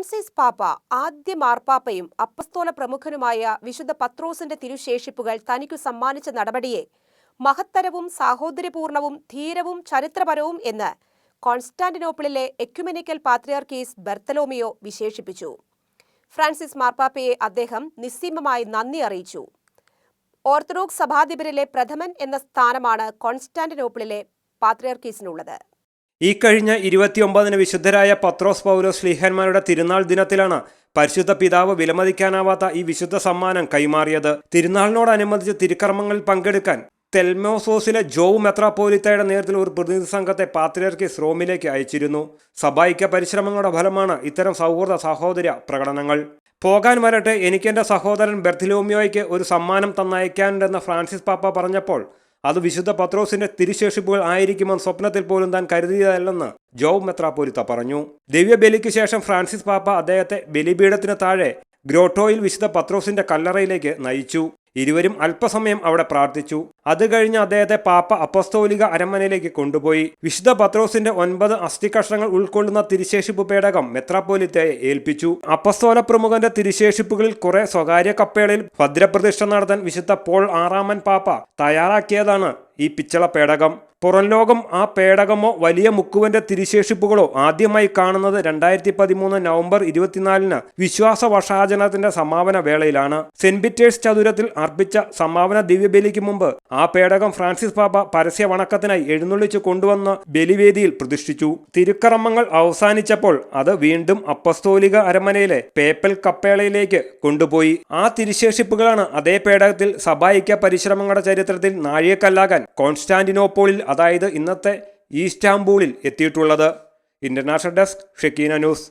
Francis പാപ്പ ആദ്യ മാർപ്പാപ്പയും അപ്പസ്തോല പ്രമുഖനുമായ വിശുദ്ധ പത്രോസിന്റെ തിരുശേഷിപ്പുകൾ തനിക്കു സമ്മാനിച്ച നടപടിയെ മഹത്തരവും സാഹോദര്യപൂർണവും ധീരവും ചരിത്രപരവും എന്ന് കോൺസ്റ്റാന്റിനോപ്പിളിലെ എക്യുമെനിക്കൽ പാത്രിയാർക്കീസ് ബെർത്തലോമിയോ വിശേഷിപ്പിച്ചു. ഫ്രാൻസിസ് മാർപ്പാപ്പയെ അദ്ദേഹം നിസ്സീമമായി നന്ദി അറിയിച്ചു. ഓർത്തഡോക്സ് സഭാധിപരിലെ പ്രഥമൻ എന്ന സ്ഥാനമാണ് കോൺസ്റ്റാന്റിനോപ്പിളിലെ പാത്രിയാർക്കീസിനുള്ളത്. ഈ കഴിഞ്ഞ ഇരുപത്തിയൊമ്പതിന് വിശുദ്ധരായ പത്രോസ് പൗലോസ് ശ്ലീഹന്മാരുടെ തിരുനാൾ ദിനത്തിലാണ് പരിശുദ്ധ പിതാവ് വിലമതിക്കാനാവാത്ത ഈ വിശുദ്ധ സമ്മാനം കൈമാറിയത്. തിരുനാളിനോടനുബന്ധിച്ച് തിരുക്കർമ്മങ്ങളിൽ പങ്കെടുക്കാൻ തെൽമോസോസിലെ ജോവ് മെത്രാപ്പോലിത്തയുടെ നേതൃത്വത്തിൽ ഒരു പ്രതിനിധി സംഘത്തെ പാത്രിയർക്കീസ് റോമിലേക്ക് അയച്ചിരുന്നു. സഭായിക്ക പരിശ്രമങ്ങളുടെ ഫലമാണ് ഇത്തരം സൗഹൃദ സഹോദര പ്രകടനങ്ങൾ. പോകാൻ വരട്ടെ എനിക്കെന്റെ സഹോദരൻ ബെർത്തിലോമിയോയ്ക്ക് ഒരു സമ്മാനം തന്നയക്കാനുണ്ടെന്ന് ഫ്രാൻസിസ് പാപ്പ പറഞ്ഞപ്പോൾ അത് വിശുദ്ധ പത്രോസിന്റെ തിരുശേഷിപ്പുകൾ ആയിരിക്കുമെന്ന് സ്വപ്നത്തിൽ പോലും താൻ കരുതിയതല്ലെന്ന് ജോബ് മെത്രാപ്പോലിത്ത പറഞ്ഞു. ദിവ്യബലിക്ക് ശേഷം ഫ്രാൻസിസ് പാപ്പ അദ്ദേഹത്തെ ബലിപീഠത്തിന് താഴെ ഗ്രോട്ടോയിൽ വിശുദ്ധ പത്രോസിന്റെ കല്ലറയിലേക്ക് നയിച്ചു. ഇരുവരും അല്പസമയം അവിടെ പ്രാർത്ഥിച്ചു. അത് കഴിഞ്ഞ് അദ്ദേഹത്തെ പാപ്പ അപ്പസ്തോലിക അരമനയിലേക്ക് കൊണ്ടുപോയി. വിശുദ്ധ പത്രോസിന്റെ ഒൻപത് അസ്ഥികഷ്ണങ്ങൾ ഉൾക്കൊള്ളുന്ന തിരുശേഷിപ്പ് പേടകം മെത്രാപ്പോലിത്തയെ ഏൽപ്പിച്ചു. അപ്പസ്തോല പ്രമുഖന്റെ തിരുശേഷിപ്പുകളിൽ കുറെ സ്വകാര്യ കപ്പേളിൽ ഭദ്രപ്രതിഷ്ഠ നടത്താൻ വിശുദ്ധ പോൾ ആറാമൻ പാപ്പ തയ്യാറാക്കിയതാണ് ഈ പിച്ചള പേടകം. പുറം ലോകം ആ പേടകമോ വലിയ മുക്കുവന്റെ തിരുശേഷിപ്പുകളോ ആദ്യമായി കാണുന്നത് രണ്ടായിരത്തി പതിമൂന്ന് നവംബർ ഇരുപത്തിനാലിന് വിശ്വാസ വർഷാചരണത്തിന്റെ സമാപന വേളയിലാണ്. സെന്റ് പീറ്റേഴ്സ് ചതുരത്തിൽ അർപ്പിച്ച സമാപന ദിവ്യബലിക്ക് മുമ്പ് ആ പേടകം ഫ്രാൻസിസ് പാപ്പ പരസ്യ വണക്കത്തിനായി എഴുന്നള്ളിച്ച് കൊണ്ടുവന്ന് ബലിവേദിയിൽ പ്രതിഷ്ഠിച്ചു. തിരുക്കർമ്മങ്ങൾ അവസാനിച്ചപ്പോൾ അത് വീണ്ടും അപ്പസ്തോലിക അരമനയിലെ പേപ്പൽ കപ്പേളയിലേക്ക് കൊണ്ടുപോയി. ആ തിരുശേഷിപ്പുകളാണ് അതേ പേടകത്തിൽ സഭായിക്ക പരിശ്രമങ്ങളുടെ ചരിത്രത്തിൽ നാഴികക്കല്ലാകാൻ കോൺസ്റ്റാന്റിനോപ്പോളിൽ അതായത് ഇന്നത്തെ ഈസ്റ്റാംബൂളിൽ എത്തിയിട്ടുള്ളത്. International desk Shakeena news.